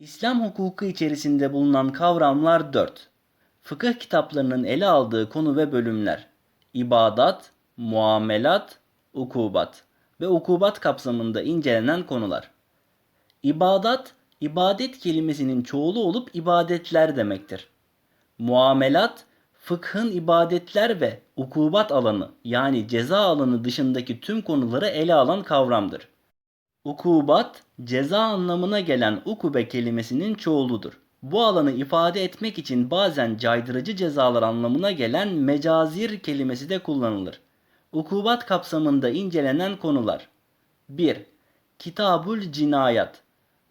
İslam hukuku içerisinde bulunan kavramlar 4. Fıkıh kitaplarının ele aldığı konu ve bölümler. İbadat, muamelat, ukubat ve ukubat kapsamında incelenen konular. İbadat, ibadet kelimesinin çoğulu olup ibadetler demektir. Muamelat, fıkhın ibadetler ve ukubat alanı yani ceza alanı dışındaki tüm konuları ele alan kavramdır. Ukubat, ceza anlamına gelen ukube kelimesinin çoğuludur. Bu alanı ifade etmek için bazen caydırıcı cezalar anlamına gelen mecazir kelimesi de kullanılır. Ukubat kapsamında incelenen konular 1. Kitabul cinayat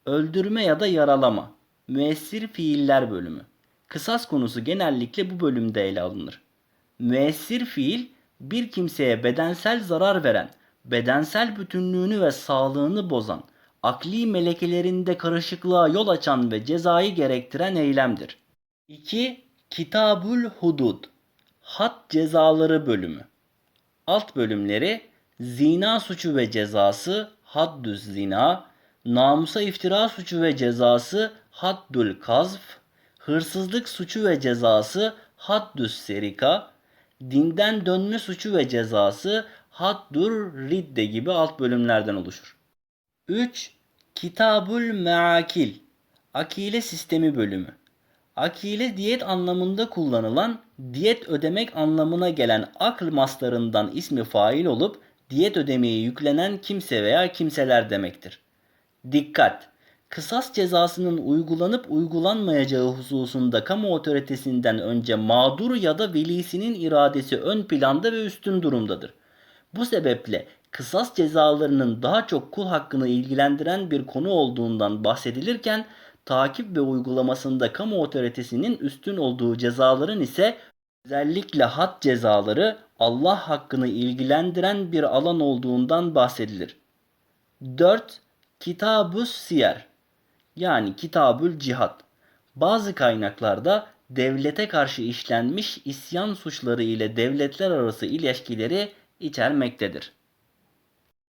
Öldürme ya da yaralama Müessir fiiller bölümü Kısas konusu genellikle bu bölümde ele alınır. Müessir fiil bir kimseye bedensel zarar veren, bedensel bütünlüğünü ve sağlığını bozan, akli melekelerinde karışıklığa yol açan ve cezayı gerektiren eylemdir. 2. Kitabul Hudud Had cezaları bölümü Alt bölümleri zina suçu ve cezası haddüz zina, namusa iftira suçu ve cezası haddül kazf, hırsızlık suçu ve cezası haddüs serika, dinden dönme suçu ve cezası haddur ridde gibi alt bölümlerden oluşur. 3. Kitabul Meakil Akile sistemi bölümü Akile diyet anlamında kullanılan diyet ödemek anlamına gelen akl maslarından ismi fail olup diyet ödemeye yüklenen kimse veya kimseler demektir. Dikkat! Kısas cezasının uygulanıp uygulanmayacağı hususunda kamu otoritesinden önce mağdur ya da velisinin iradesi ön planda ve üstün durumdadır. Bu sebeple kısas cezalarının daha çok kul hakkını ilgilendiren bir konu olduğundan bahsedilirken takip ve uygulamasında kamu otoritesinin üstün olduğu cezaların ise özellikle had cezaları Allah hakkını ilgilendiren bir alan olduğundan bahsedilir. 4. Kitabus Siyer yani Kitabül Cihat. Bazı kaynaklarda devlete karşı işlenmiş isyan suçları ile devletler arası ilişkileri içermektedir.